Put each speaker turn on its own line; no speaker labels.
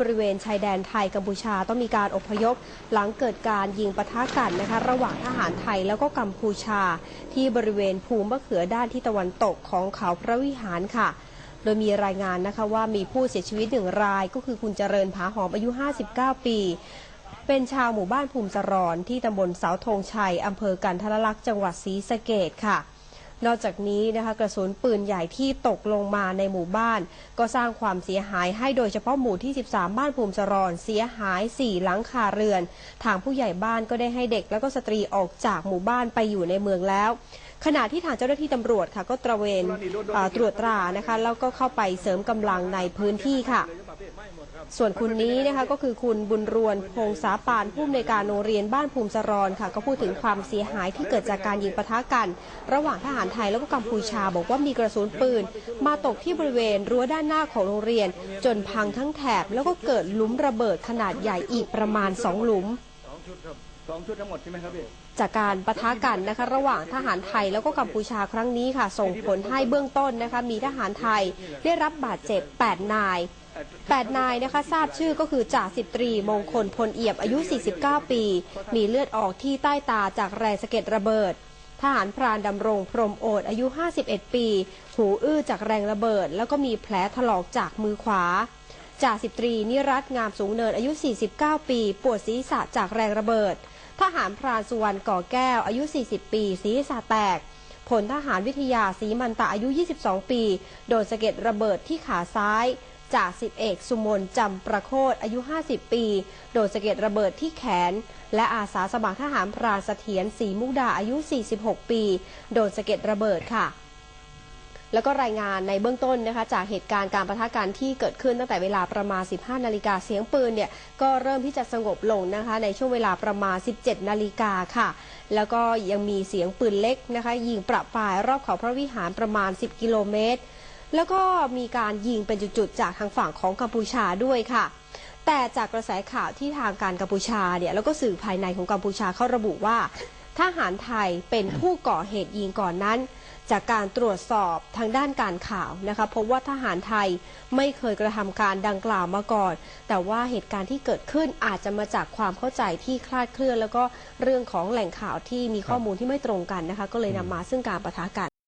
บริเวณชายแดนไทยกัมพูชาต้องมีการอพยพ หลังเกิดการยิงปะทะกันนะคะระหว่างทหารไทยแล้วก็กัมพูชา ที่บริเวณภูมิมะเขือด้านที่ตะวันตกของเขาพระวิหารค่ะโดยมีรายงานนะคะว่ามีผู้เสียชีวิตหนึ่งรายก็คือคุณเจริญผาหอมอายุ 59 ปี เป็นชาวหมู่บ้านภูมิสรอนที่ตำบลเสาธงชัยอำเภอกันทรลักษณ์จังหวัดศรีสะเกดค่ะ นอกจากนี้นะคะกระสุนปืนใหญ่ที่ตกลงมาในหมู่บ้าน ก็สร้างความเสียหายให้โดยเฉพาะหมู่ที่ 13 บ้านภูมิสรอนเสียหาย 4 หลังคาเรือน ทางผู้ใหญ่บ้านก็ได้ให้เด็ก และก็สตรีออกจากหมู่บ้านไปอยู่ในเมืองแล้วขณะที่ทางเจ้าหน้าที่ตำรวจค่ะก็ตระเวนตรวจตรานะคะแล้วก็เข้าไปเสริมกำลังในพื้นที่ค่ะ ส่วนคุณนี้นะคะก็คือคุณบุญรวนพงษาปานผู้อำนวยการโรงเรียนบ้านภูมิสรอนค่ะ ก็พูดถึงความเสียหายที่เกิดจากการยิงปะทะกัน ระหว่างทหารไทยแล้วก็กัมพูชา บอกว่ามีกระสุนปืน มาตกที่บริเวณรั้วด้านหน้าของโรงเรียน จนพังทั้งแถบแล้วก็เกิดหลุมระเบิดขนาดใหญ่อีกประมาณ
สองชุดครับ สองชุดทั้งหมดใช่ไหมครับพี่
จากการปะทะกันนะคะ ระหว่างทหารไทยแล้วก็กัมพูชาครั้งนี้ค่ะ ส่งผลให้เบื้องต้นนะคะ มีทหารไทยได้รับบาดเจ็บ 8 นาย 8 นายนะคะทราบชื่อก็คือจ่าสิบตรีมงคลพลเอียบอายุ 49 ปี มีเลือดออกที่ใต้ตาจากแรงสะเก็ดระเบิด ทหารพรานดำรงพรหมโอดอายุ 51 ปี หูอื้อจากแรงระเบิด แล้วก็มีแผลถลอกจากมือขวาจ่าสิบตรีนิรัตงามสูงเนินอายุ 49 ปี ปวดศีรษะจากแรงระเบิด ทหารพรานสุวรรณก่อแก้วอายุ 40 ปีศีรษะแตกผลทหารวิทยาสีมันตะอายุ 22 ปี โดนสะเก็ดระเบิดที่ขาซ้ายจ่าสิบเอกสุมนจำประโคตอายุ 50 ปี โดนสะเก็ดระเบิดที่แขน และอาสาสมัครทหารพรานเสถียรสีมุกดาอายุ 46 ปี โดนสะเก็ดระเบิดค่ะ แล้วก็รายงานในเบื้องต้นนะคะจากเหตุการณ์การประทะกันที่เกิดขึ้นตั้งแต่เวลาประมาณ 15 นาฬิกาเสียงปืนเนี่ยก็เริ่มที่จะสงบลงนะคะในช่วงเวลาประมาณ 17 นาฬิกาค่ะ แล้วก็ยังมีเสียงปืนเล็กนะคะยิงประปรายรอบเขาพระวิหารประมาณ 10 กิโลเมตร แล้วก็มีการยิงเป็นจุดๆจากทางฝั่งของกัมพูชาด้วยค่ะแต่จากกระแสข่าวที่ทางการกัมพูชาเนี่ยแล้วก็สื่อภายในของกัมพูชาเขาระบุว่า ทหารไทยเป็นผู้ก่อเหตุยิงก่อนนั้น จากการตรวจสอบทางด้านการข่าวนะคะพบว่าทหารไทยไม่เคยกระทำการดังกล่าวมาก่อน แต่ว่าเหตุการณ์ที่เกิดขึ้นอาจจะมาจากความเข้าใจที่คลาดเคลื่อน แล้วก็เรื่องของแหล่งข่าวที่มีข้อมูลที่ไม่ตรงกันนะคะก็เลยนำมาซึ่งการประทะกัน